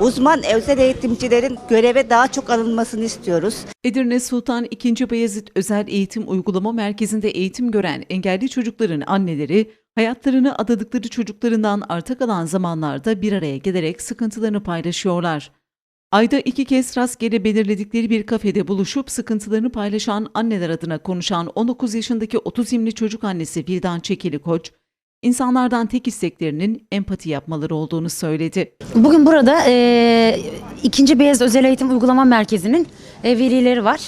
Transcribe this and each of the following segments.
Uzman özel eğitimcilerin göreve daha çok alınmasını istiyoruz. Edirne Sultan II. Beyazıt Özel Eğitim Uygulama Merkezi'nde eğitim gören engelli çocukların anneleri, hayatlarını adadıkları çocuklarından arta kalan zamanlarda bir araya gelerek sıkıntılarını paylaşıyorlar. Ayda iki kez rastgele belirledikleri bir kafede buluşup sıkıntılarını paylaşan anneler adına konuşan 19 yaşındaki otizmli çocuk annesi Vildan Çekili Koç, insanlardan tek isteklerinin empati yapmaları olduğunu söyledi. Bugün burada e, ikinci Beyaz Özel Eğitim Uygulama Merkezi'nin e, velileri var.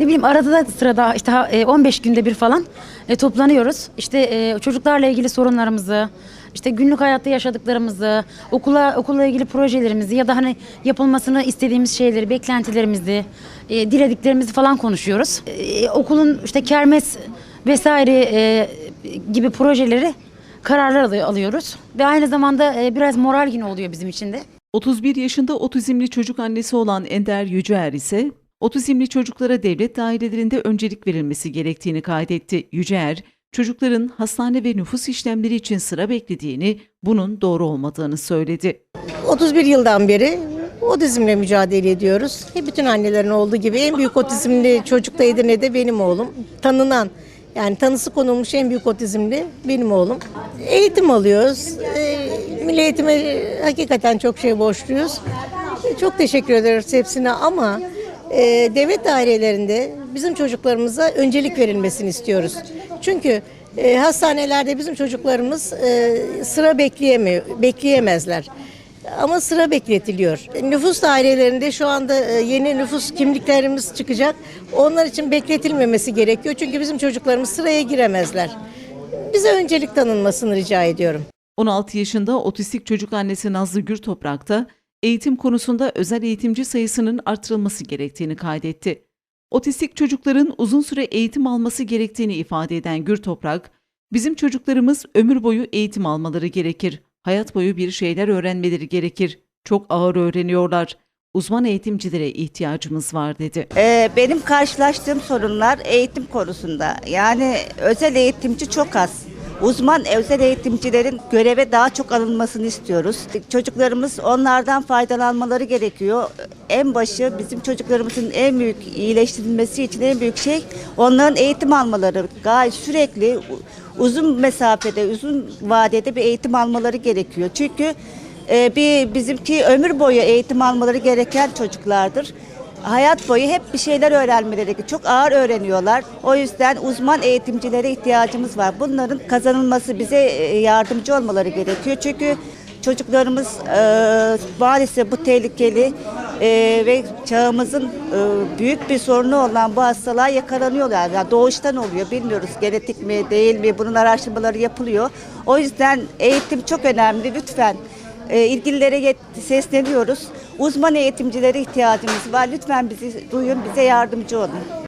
Ne bileyim arada da sırada işte ha- e, 15 günde bir falan e, toplanıyoruz. İşte e, çocuklarla ilgili sorunlarımızı, işte günlük hayatta yaşadıklarımızı, okula okulla ilgili projelerimizi ya da hani yapılmasını istediğimiz şeyleri, beklentilerimizi, e, dilediklerimizi falan konuşuyoruz. E, okulun işte kermes vesaire e, gibi projeleri kararlar alı- alıyoruz ve aynı zamanda e, biraz moral günü oluyor bizim için de. 31 yaşında otizmli çocuk annesi olan Ender Yüceer ise otizmli çocuklara devlet dairelerinde öncelik verilmesi gerektiğini kaydetti. Yüceer, çocukların hastane ve nüfus işlemleri için sıra beklediğini, bunun doğru olmadığını söyledi. 31 yıldan beri otizmle mücadele ediyoruz. Hep bütün annelerin olduğu gibi en büyük otizmli çocuk da Edirne'de benim oğlum. Tanınan yani tanısı konulmuş en büyük otizmli benim oğlum. Eğitim alıyoruz. Ee, Milli eğitime hakikaten çok şey borçluyuz. Çok teşekkür ederiz hepsine ama e, devlet dairelerinde bizim çocuklarımıza öncelik verilmesini istiyoruz. Çünkü e, hastanelerde bizim çocuklarımız e, sıra bekleyemiyor, bekleyemezler. Ama sıra bekletiliyor. Nüfus dairelerinde şu anda e, yeni nüfus kimliklerimiz çıkacak. Onlar için bekletilmemesi gerekiyor. Çünkü bizim çocuklarımız sıraya giremezler. Bize öncelik tanınmasını rica ediyorum. 16 yaşında otistik çocuk annesi Nazlı Gürtoprak da eğitim konusunda özel eğitimci sayısının artırılması gerektiğini kaydetti. Otistik çocukların uzun süre eğitim alması gerektiğini ifade eden Gürtoprak, bizim çocuklarımız ömür boyu eğitim almaları gerekir. Hayat boyu bir şeyler öğrenmeleri gerekir. Çok ağır öğreniyorlar. Uzman eğitimcilere ihtiyacımız var dedi. Ee, benim karşılaştığım sorunlar eğitim konusunda. Yani özel eğitimci çok az. Uzman özel eğitimcilerin göreve daha çok alınmasını istiyoruz. Çocuklarımız onlardan faydalanmaları gerekiyor. En başı bizim çocuklarımızın en büyük iyileştirilmesi için en büyük şey onların eğitim almaları. Gayet sürekli uzun mesafede, uzun vadede bir eğitim almaları gerekiyor. Çünkü e, bir bizimki ömür boyu eğitim almaları gereken çocuklardır. Hayat boyu hep bir şeyler öğrenmeleri. Çok ağır öğreniyorlar. O yüzden uzman eğitimcilere ihtiyacımız var. Bunların kazanılması bize e, yardımcı olmaları gerekiyor. Çünkü çocuklarımız e, maalesef bu tehlikeli e, ve çağımızın e, büyük bir sorunu olan bu hastalığa yakalanıyorlar. Yani doğuştan oluyor. Bilmiyoruz genetik mi değil mi bunun araştırmaları yapılıyor. O yüzden eğitim çok önemli. Lütfen e, ilgililere sesleniyoruz. Uzman eğitimcilere ihtiyacımız var. Lütfen bizi duyun, bize yardımcı olun.